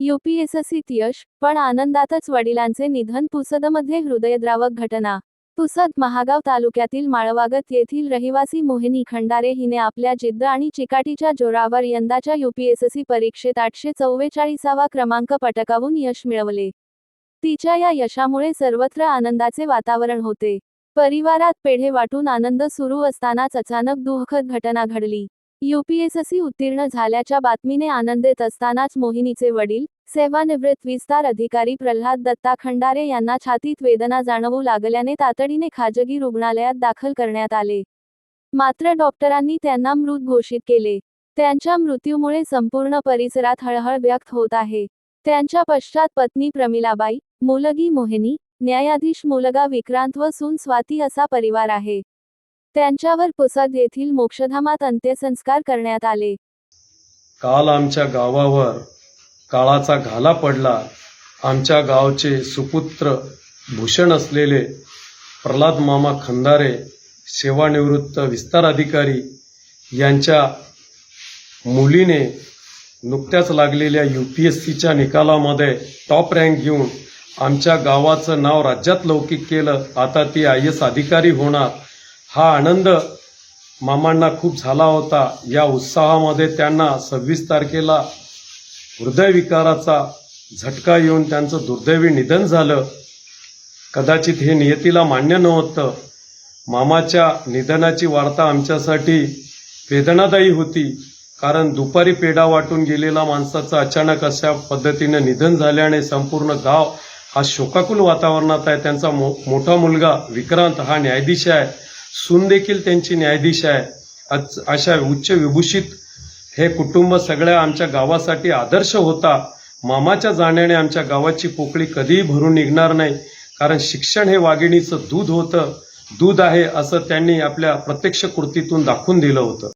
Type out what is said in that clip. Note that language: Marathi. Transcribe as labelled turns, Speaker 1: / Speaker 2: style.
Speaker 1: युपीएससीत यश पण आनंदातच वडिलांचे निधन पुसदमध्ये हृदयद्रावक घटना. पुसद महागाव तालुक्यातील माळवागत येथील रहिवासी मोहिनी खंडारे हिने आपल्या जिद्द आणि चिकाटीच्या जोरावर यंदाच्या युपीएससी परीक्षेत आठशे चव्वेचाळीसावा क्रमांक पटकावून यश मिळवले. तिच्या या यशामुळे सर्वत्र आनंदाचे वातावरण होते. परिवारात पेढे वाटून आनंद सुरू असतानाच अचानक दुःखद घटना घडली. यूपीएससी उत्तीर्ण झाल्याच्या बातमीने आनंदित असतानाच मोहिनीचे वडील सेवानिवृत्त विस्तार अधिकारी प्रल्हाद दत्ता खंडारे यांना छातीत वेदना जाणवू लागल्याने तातडीने खाजगी रुग्णालयात दाखल करण्यात आले. मात्र डॉक्टरांनी त्यांना मृत घोषित केले. त्यांच्या मृत्यूमुळे संपूर्ण परिसरात हळहळ व्यक्त होत आहे. त्यांच्या पश्चात पत्नी प्रमिलाबाई मुलगी मोहिनी न्यायाधीश मुलगा विक्रांत व सून स्वाती असा परिवार आहे. त्यांच्यावर पुसद येथील मोक्षधामात अंत्यसंस्कार करण्यात आले.
Speaker 2: काल आमच्या गावावर काळाचा घाला पडला. आमच्या गावचे सुपुत्र भूषण असलेले प्रल्हाद मामा खंदारे सेवानिवृत्त विस्तार अधिकारी यांच्या मुलीने नुकत्याच लागलेल्या यू पी एस सीच्या निकालामध्ये टॉप रँक घेऊन आमच्या गावाचं नाव राज्यात लौकिक केलं. आता ती आय एस अधिकारी होणार. हा आनंद मामांना खूप झाला होता. या उत्साहामध्ये त्यांना सव्वीस तारखेला हृदयविकाराचा झटका येऊन त्यांचं दुर्दैवी निधन झालं. कदाचित हे नियतीला मान्य नव्हतं. मामाच्या निधनाची वार्ता आमच्यासाठी वेदनादायी होती कारण दुपारी पेढा वाटून गेलेला माणसाचं अचानक अशा पद्धतीनं निधन झाल्याने संपूर्ण गाव हा शोकाकुल वातावरणात आहे. त्यांचा मो मोठा मुलगा विक्रांत हा न्यायाधीश आहे. सून देखील त्यांची न्यायाधीश आहे. अशा उच्च विभूषित हे कुटुंब सगळ्या आमच्या गावासाठी आदर्श होता. मामाच्या जाण्याने आमच्या गावाची पोकळी कधीही भरून निघणार नाही. कारण शिक्षण हे वाघिणीचं दूध होतं. दूध आहे असं त्यांनी आपल्या प्रत्यक्ष कृतीतून दाखवून दिलं होतं.